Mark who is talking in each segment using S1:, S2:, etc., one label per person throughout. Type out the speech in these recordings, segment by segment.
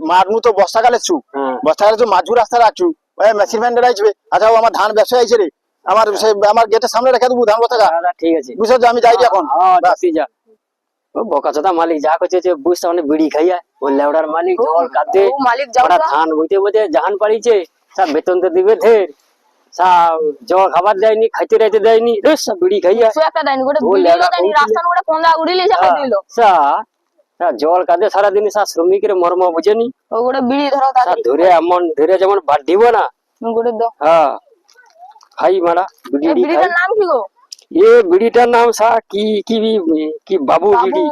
S1: মারনু তো বর্ষাকালে চু
S2: হ্যাঁ।
S1: বর্ষাকালে তো মাঝু রাস্তা রাখছু মেশিন ভ্যান আসবে আচ্ছা আমার ধান ব্যবসা আইছে রে। আমার আমার গেটের সামনে রেখে দেবো ধান বস্তা
S2: ঠিক আছে।
S1: বুঝছ যে আমি যাই এখন।
S2: হ্যাঁ
S1: ব্যাস।
S2: যা। বকাচোদা মালিক যা করছে যে বুঝতে অনেক বিড়ি খাইয়া ও মালিক জল কাঁদে।
S3: মালিক
S2: ধান বইতে বইতে জাহান পাড়িছে সব বেতন তো দিবে ধের। সব জল খাবার দেয়নি খাইতে রাইতে দেয়নি। রে সব বিড়ি খাইয়া।
S3: একটা দেয়নি গোটে বিড়ি দেয়নি
S2: কৌতুলে।
S3: রাস্তার গোটে কোন্দা উড়িলি খাই দিল।
S2: সা জল কাঁদে সারাদিন সা শ্রমিকের মর্ম বুঝেনি
S3: ও গোটে বিড়ি ধরো
S2: ধরে এমন ধরে যেমন বাড়িব না
S3: গোটে দাও
S2: হ্যাঁ খাই মারা বিড়ি
S3: বিড়িটার নাম কি গো
S2: এ বিড়িটার নাম সা কি কি কি বাবু বিড়ি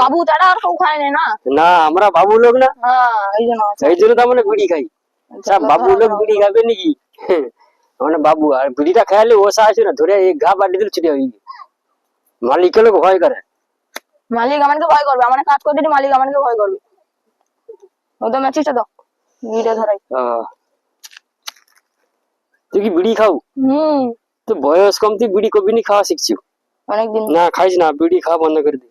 S3: বাবু ছাড়া আর কেউ খায় না না
S2: আমরা বাবু লোক না
S3: এই জন্য
S2: তো আমরা বিড়ি খাই বাবু লোক বিড়ি খাবে নাকি মানে বাবু আর বিড়িটা খাইলে ও সাহায্য না ধরে এক ঘা বাড়ি দিলে ছুটে হয়ে মালিকের লোক ভয় করে
S3: মালিক আমাকে ভয় করবে আমার কাজ করে দিলে মালিক আমাকে ভয় করবে। ও তো ম্যাচিসটা দাও বিড়িটা ধরাই।
S2: তুই কি বিড়ি খাও?
S3: হুম।
S2: তো বয়স কম তুই বিড়ি কবি নি খাওয়া শিখছি।
S3: অনেকদিন।
S2: না খাইস না বিড়ি খাওয়া বন্ধ করে দে।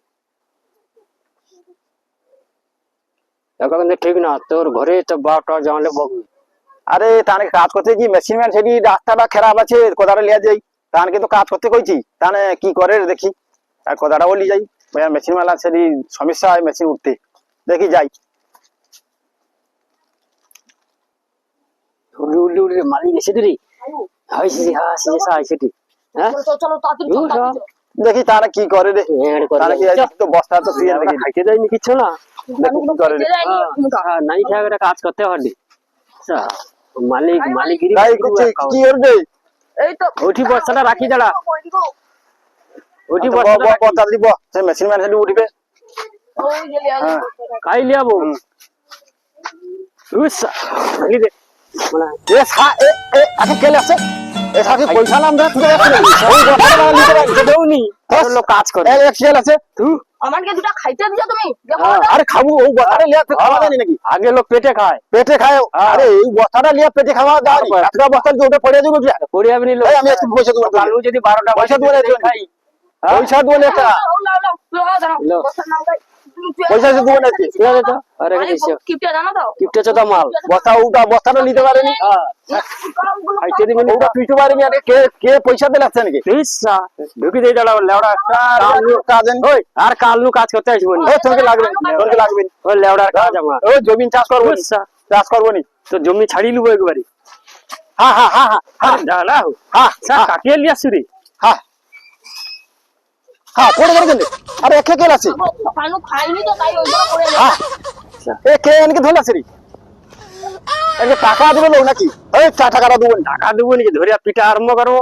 S2: এখন ঠিক না তোর ঘরে তো বারোটা জানলে বকবি।
S1: আরে তাহলে কাজ করতে কি মেশিন ম্যান সেটি রাস্তাটা খারাপ আছে কোদাটা লিয়া যাই। তাহলে কিন্তু কাজ করতে কইছি। তাহলে কি করে দেখি? আর কোদাটা বলি যাই। মেশিন মেলা সেটি সমস্যা হয় মেশিন উঠতে
S2: হ্যাঁ হ্যাঁ
S3: চলো তাড়াতাড়ি
S2: চলো, তাড়াতাড়ি চলো।
S1: দেখি তাহলে কি করে রে
S2: এর
S1: কি তো বস্তা তো তুই দেখি
S2: খাইতে দেয়নি কিছু না
S1: দেখি কি করে রে
S2: হ্যাঁ, নাই খেয়ে একটা কাজ করতে আচ্ছা, মালিক মালিক
S1: কি কি
S3: এই তো
S2: উঠি বস্তাটা রাখি দাঁড়া
S1: আচ্ছা, দিব। মেশিন ম্যান সেটি উঠবে।
S3: ওই গেলি আগে।
S2: খাই লিয়াবো উসা, খালি দে।
S1: এ সা এ এ আকে কেলে আছে? এ সাকে পয়সা নাম দে। তুই ওই বস্তাটা নিতে পারি
S2: এটা দেউনি, তোর লোক কাজ করে
S1: এ এক আছে।
S2: তুই
S3: আমাকে দুটা খাইতে দিছো তুমি। দেখো। না।
S1: আরে খাব ও বস্তাটা লিয়া তো খাওয়া জানি নাকি?
S2: আগে লোক পেটে খায়।
S1: পেটে খায়। আরে এই বস্তাটা লিয়া পেটে খাওয়া যায়
S2: তারপর?
S1: এতটা বস্তা যদি ওটা পড়ে যাবে
S2: পড়ে যাবে নি লোক
S1: আমি একটু পয়সা দেবো
S2: কালু যদি বারোটা
S1: পয়সা
S2: বাজে
S1: দেবো।
S2: খাই?
S1: পয়সা দেবো না পয়সা দেবো না একটু।
S2: ঠিক আছে তো আরে
S3: কিপটা জানো তো
S2: কিপটে চোদা মাল
S1: বস্তা বস্তাটা নিতে পারেনি
S2: হ্যাঁ খাইতে দিবি নি
S1: ওটা তুইতে পারিনি আরে কে কে পয়সা দিলে আসছে নাকি
S2: ইসা ঢুকি দাঁড়াও লেওড়া কালু
S1: কাজ
S2: ওই আর কালু কাজ করতে আসব নি
S1: তোকে লাগবে তোকে লাগবে
S2: ওই লেওড়ার কাজ আমার
S1: ও জমিন চাষ করব। চাষ করব নি
S2: তো জমি ছাড়ি লুবো একবারে
S1: হ্যাঁ হ্যাঁ হ্যাঁ হ্যাঁ
S2: হ্যাঁ দাঁড়াও
S1: হ্যাঁ
S2: কাটিয়ে লিয়া সুরি
S1: হ্যাঁ হ্যাঁ পড়ে গেলে আর একে কে আছে হ্যাঁ এ কে এনেকে ধরে আছে রে টাকা দেবে নাকি? এই টাকাটা দেবেন
S2: টাকা দেবো নাকি ধরে পিঠা আরম্ভ করব।